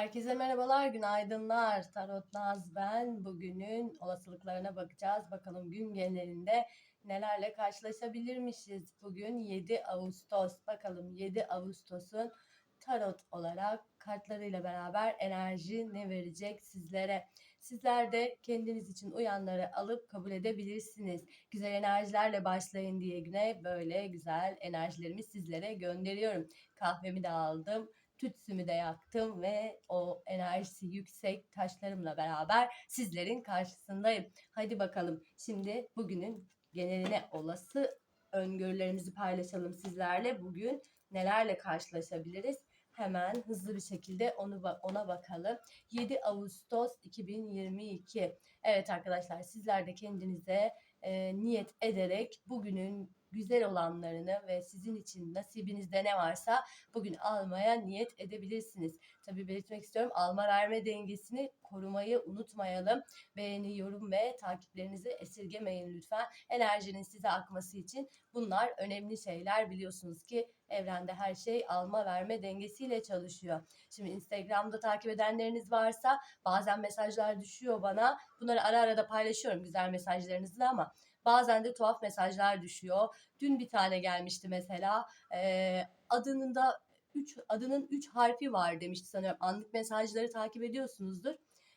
Herkese merhabalar, günaydınlar. Tarot Naz ben. Bugünün olasılıklarına bakacağız. Bakalım gün genelinde nelerle karşılaşabilirmişiz. Bugün 7 Ağustos. Bakalım 7 Ağustos'un tarot olarak kartlarıyla beraber enerji ne verecek sizlere? Sizler de kendiniz için uyanları alıp kabul edebilirsiniz. Güzel enerjilerle başlayın diye güne böyle güzel enerjilerimi sizlere gönderiyorum. Kahvemi de aldım tütsümü de yaktım ve o enerjisi yüksek taşlarımla beraber sizlerin karşısındayım. Hadi bakalım şimdi bugünün geneline olası öngörülerimizi paylaşalım sizlerle. Bugün nelerle karşılaşabiliriz? Hemen hızlı bir şekilde onu ona bakalım. 7 Ağustos 2022. Evet arkadaşlar sizler de kendinize e, niyet ederek bugünün güzel olanlarını ve sizin için nasibinizde ne varsa bugün almaya niyet edebilirsiniz. Tabii belirtmek istiyorum alma verme dengesini korumayı unutmayalım. Beğeni, yorum ve takiplerinizi esirgemeyin lütfen. Enerjinin size akması için bunlar önemli şeyler biliyorsunuz ki evrende her şey alma verme dengesiyle çalışıyor. Şimdi Instagram'da takip edenleriniz varsa bazen mesajlar düşüyor bana. Bunları ara ara da paylaşıyorum güzel mesajlarınızla ama Bazen de tuhaf mesajlar düşüyor. Dün bir tane gelmişti mesela. E, adının da 3 adının 3 harfi var demişti sanıyorum. Anlık mesajları takip ediyorsunuzdur.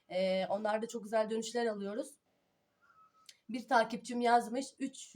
E, onlarda çok güzel dönüşler alıyoruz. Bir takipçim yazmış 3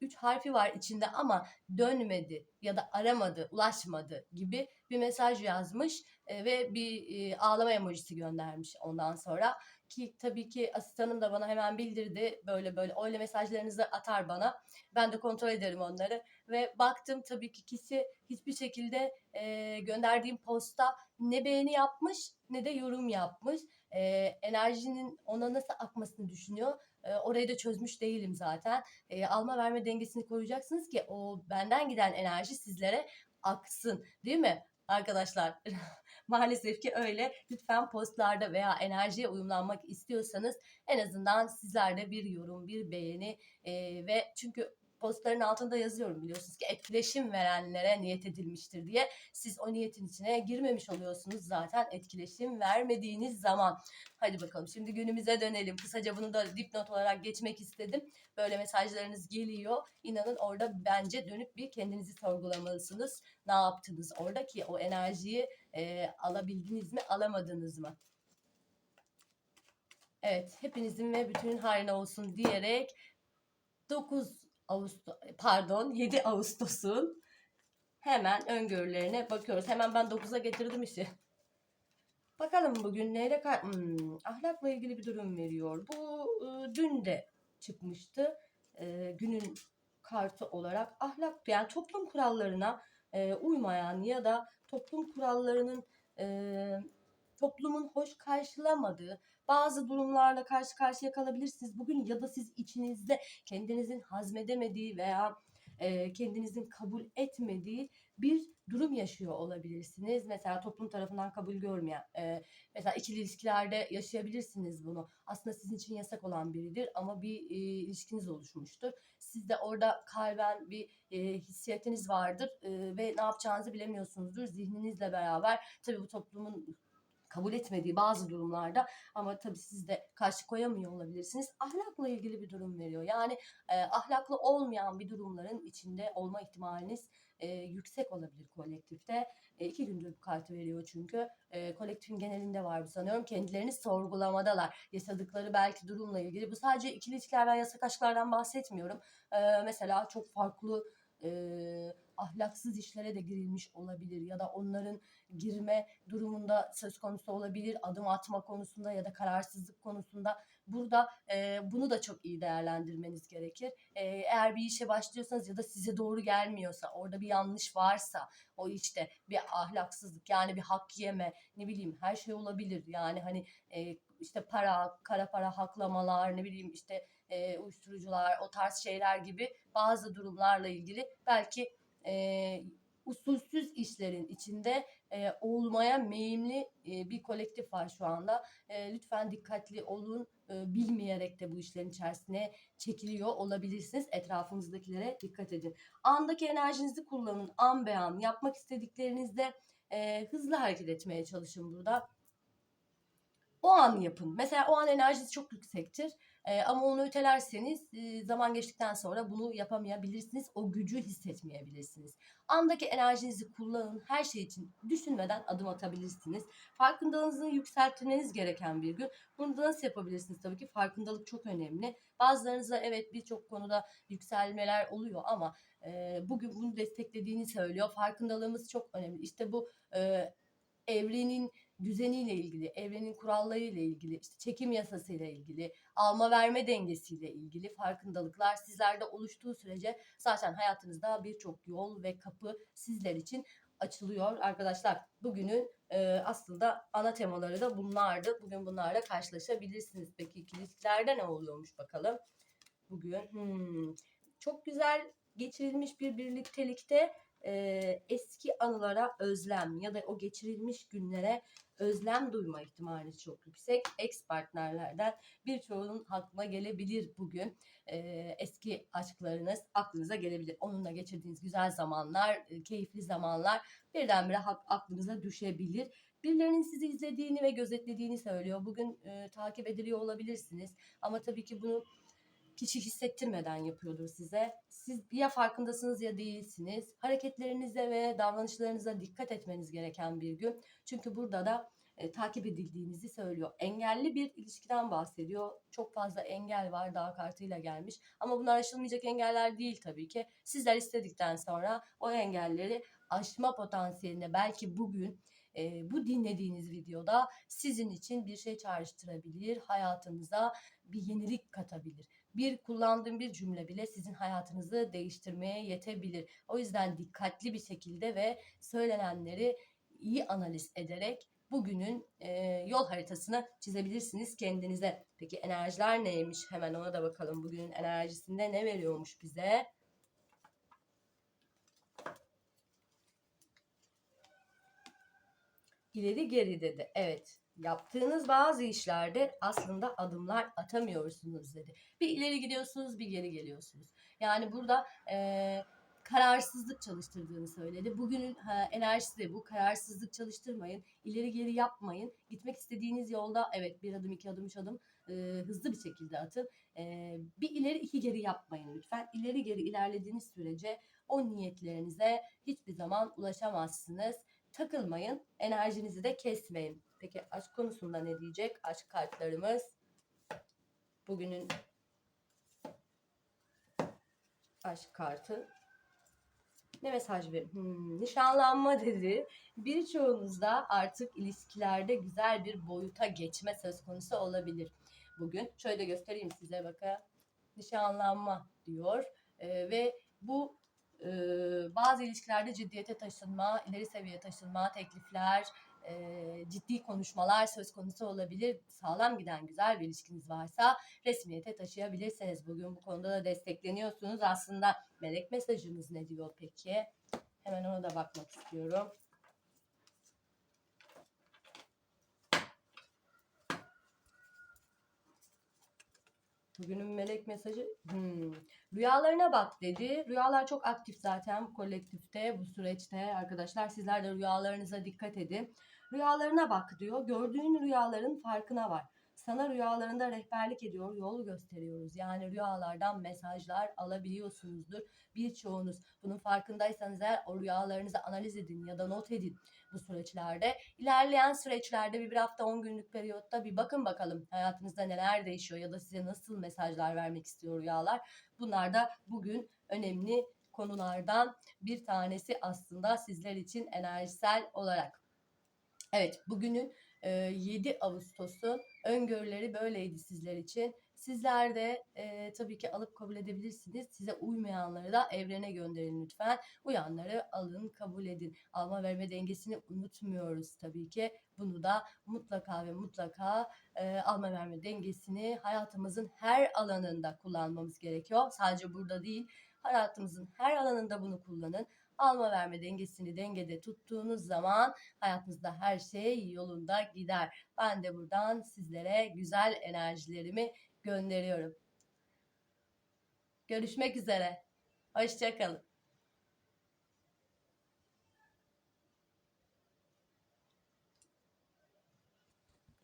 3 harfi var içinde ama dönmedi ya da aramadı, ulaşmadı gibi bir mesaj yazmış e, ve bir e, ağlama emojisi göndermiş ondan sonra. Ki tabii ki asistanım da bana hemen bildirdi. Böyle böyle öyle mesajlarınızı atar bana. Ben de kontrol ederim onları. Ve baktım tabii ki kişi hiçbir şekilde e, gönderdiğim posta ne beğeni yapmış ne de yorum yapmış. E, enerjinin ona nasıl akmasını düşünüyor e, orayı da çözmüş değilim zaten. E, alma verme dengesini koruyacaksınız ki o benden giden enerji sizlere aksın değil mi arkadaşlar Maalesef ki öyle. Lütfen postlarda veya enerjiye uyumlanmak istiyorsanız en azından sizlerde bir yorum, bir beğeni e, ve çünkü postların altında yazıyorum biliyorsunuz ki etkileşim verenlere niyet edilmiştir diye. Siz o niyetin içine girmemiş oluyorsunuz zaten etkileşim vermediğiniz zaman. Hadi bakalım şimdi günümüze dönelim. Kısaca bunu da dipnot olarak geçmek istedim. Böyle mesajlarınız geliyor. İnanın orada bence dönüp bir kendinizi sorgulamalısınız. Ne yaptınız orada ki o enerjiyi e, alabildiniz mi alamadınız mı? Evet hepinizin ve bütünün hayrına olsun diyerek 9 Ağustos pardon 7 Ağustos'un hemen öngörülerine bakıyoruz. Hemen ben 9'a getirdim işi. Bakalım bugün neyle hmm, ahlakla ilgili bir durum veriyor. Bu e, dün de çıkmıştı. E, günün kartı olarak ahlak yani toplum kurallarına e, uymayan ya da toplum kurallarının e, toplumun hoş karşılamadığı bazı durumlarla karşı karşıya kalabilirsiniz. Bugün ya da siz içinizde kendinizin hazmedemediği veya e, kendinizin kabul etmediği bir durum yaşıyor olabilirsiniz. Mesela toplum tarafından kabul görmeyen, e, mesela ikili ilişkilerde yaşayabilirsiniz bunu. Aslında sizin için yasak olan biridir ama bir e, ilişkiniz oluşmuştur. Siz de orada kalben bir e, vardır ve ne yapacağınızı bilemiyorsunuzdur. Zihninizle beraber tabii bu toplumun kabul etmediği bazı durumlarda ama tabii siz de karşı koyamıyor olabilirsiniz. Ahlakla ilgili bir durum veriyor. Yani e, ahlaklı olmayan bir durumların içinde olma ihtimaliniz e, yüksek olabilir kolektifte. E, iki gündür bu kartı veriyor çünkü. E, kolektifin genelinde var bu sanıyorum. Kendilerini sorgulamadalar. Yaşadıkları belki durumla ilgili. Bu sadece ikili ilişkilerden, yasak aşklardan bahsetmiyorum. E, mesela çok farklı e, ahlaksız işlere de girilmiş olabilir ya da onların girme durumunda söz konusu olabilir adım atma konusunda ya da kararsızlık konusunda burada e, bunu da çok iyi değerlendirmeniz gerekir. E, eğer bir işe başlıyorsanız ya da size doğru gelmiyorsa orada bir yanlış varsa o işte bir ahlaksızlık yani bir hak yeme ne bileyim her şey olabilir yani hani e, işte para kara para haklamalar ne bileyim işte e, uyuşturucular o tarz şeyler gibi bazı durumlarla ilgili belki e, usulsüz işlerin içinde e, olmaya meyimli e, bir kolektif var şu anda. E, lütfen dikkatli olun. E, bilmeyerek de bu işlerin içerisine çekiliyor olabilirsiniz. Etrafınızdakilere dikkat edin. Andaki enerjinizi kullanın. An be an. Yapmak istediklerinizde e, hızlı hareket etmeye çalışın burada. O an yapın. Mesela o an enerjisi çok yüksektir. Ee, ama onu ötelerseniz e, zaman geçtikten sonra bunu yapamayabilirsiniz. O gücü hissetmeyebilirsiniz. Andaki enerjinizi kullanın. Her şey için düşünmeden adım atabilirsiniz. Farkındalığınızı yükseltmeniz gereken bir gün. Bunu da nasıl yapabilirsiniz? Tabii ki farkındalık çok önemli. Bazılarınızda evet birçok konuda yükselmeler oluyor ama e, bugün bunu desteklediğini söylüyor. Farkındalığımız çok önemli. İşte bu e, evrenin düzeniyle ilgili, evrenin kurallarıyla ilgili, işte çekim yasasıyla ilgili, alma verme dengesiyle ilgili farkındalıklar sizlerde oluştuğu sürece zaten hayatınızda birçok yol ve kapı sizler için açılıyor arkadaşlar. Bugünün e, aslında ana temaları da bunlardı. Bugün bunlarla karşılaşabilirsiniz. Peki ilişkilerde ne oluyormuş bakalım. Bugün hmm, çok güzel geçirilmiş bir birliktelikte e, eski anılara özlem ya da o geçirilmiş günlere özlem duyma ihtimali çok yüksek. Ex partnerlerden birçoğunun aklına gelebilir bugün. E, eski aşklarınız aklınıza gelebilir. Onunla geçirdiğiniz güzel zamanlar, keyifli zamanlar birdenbire aklınıza düşebilir. Birilerinin sizi izlediğini ve gözetlediğini söylüyor. Bugün e, takip ediliyor olabilirsiniz. Ama tabii ki bunu kişi hissettirmeden yapıyordur size. Siz ya farkındasınız ya değilsiniz. Hareketlerinize ve davranışlarınıza dikkat etmeniz gereken bir gün. Çünkü burada da e, takip edildiğinizi söylüyor. Engelli bir ilişkiden bahsediyor. Çok fazla engel var dağ kartıyla gelmiş. Ama bunlar aşılmayacak engeller değil tabii ki. Sizler istedikten sonra o engelleri aşma potansiyeline belki bugün e, bu dinlediğiniz videoda sizin için bir şey çağrıştırabilir, hayatınıza bir yenilik katabilir bir kullandığım bir cümle bile sizin hayatınızı değiştirmeye yetebilir. O yüzden dikkatli bir şekilde ve söylenenleri iyi analiz ederek bugünün e, yol haritasını çizebilirsiniz kendinize. Peki enerjiler neymiş? Hemen ona da bakalım. Bugünün enerjisinde ne veriyormuş bize? İleri geri dedi. Evet yaptığınız bazı işlerde aslında adımlar atamıyorsunuz dedi. Bir ileri gidiyorsunuz bir geri geliyorsunuz. Yani burada e, kararsızlık çalıştırdığını söyledi. Bugünün ha, enerjisi de bu. Kararsızlık çalıştırmayın. ileri geri yapmayın. Gitmek istediğiniz yolda evet bir adım iki adım üç adım e, hızlı bir şekilde atın. E, bir ileri iki geri yapmayın lütfen. İleri geri ilerlediğiniz sürece o niyetlerinize hiçbir zaman ulaşamazsınız takılmayın. Enerjinizi de kesmeyin. Peki aşk konusunda ne diyecek? Aşk kartlarımız bugünün aşk kartı ne mesaj verir? Hmm, nişanlanma dedi. Birçoğunuzda artık ilişkilerde güzel bir boyuta geçme söz konusu olabilir. Bugün şöyle göstereyim size bakın. Nişanlanma diyor. Ee, ve bu e, bazı ilişkilerde ciddiyete taşınma, ileri seviye taşınma, teklifler, e, ciddi konuşmalar söz konusu olabilir. Sağlam giden güzel bir ilişkiniz varsa resmiyete taşıyabilirsiniz. Bugün bu konuda da destekleniyorsunuz. Aslında melek mesajımız ne diyor peki? Hemen ona da bakmak istiyorum. Bugünün melek mesajı hmm. rüyalarına bak dedi. Rüyalar çok aktif zaten kolektifte, bu süreçte arkadaşlar. Sizler de rüyalarınıza dikkat edin. Rüyalarına bak diyor. Gördüğün rüyaların farkına var. Sana rüyalarında rehberlik ediyor, yol gösteriyoruz. Yani rüyalardan mesajlar alabiliyorsunuzdur birçoğunuz. Bunun farkındaysanız eğer o rüyalarınızı analiz edin ya da not edin bu süreçlerde. İlerleyen süreçlerde bir, bir hafta 10 günlük periyotta bir bakın bakalım hayatınızda neler değişiyor ya da size nasıl mesajlar vermek istiyor rüyalar. Bunlar da bugün önemli konulardan bir tanesi aslında sizler için enerjisel olarak. Evet bugünün 7 Ağustos'un öngörüleri böyleydi sizler için. Sizler de e, tabii ki alıp kabul edebilirsiniz. Size uymayanları da evrene gönderin lütfen. Uyanları alın, kabul edin. Alma verme dengesini unutmuyoruz tabii ki. Bunu da mutlaka ve mutlaka e, alma verme dengesini hayatımızın her alanında kullanmamız gerekiyor. Sadece burada değil, hayatımızın her alanında bunu kullanın alma verme dengesini dengede tuttuğunuz zaman hayatınızda her şey yolunda gider. Ben de buradan sizlere güzel enerjilerimi gönderiyorum. Görüşmek üzere. Hoşçakalın.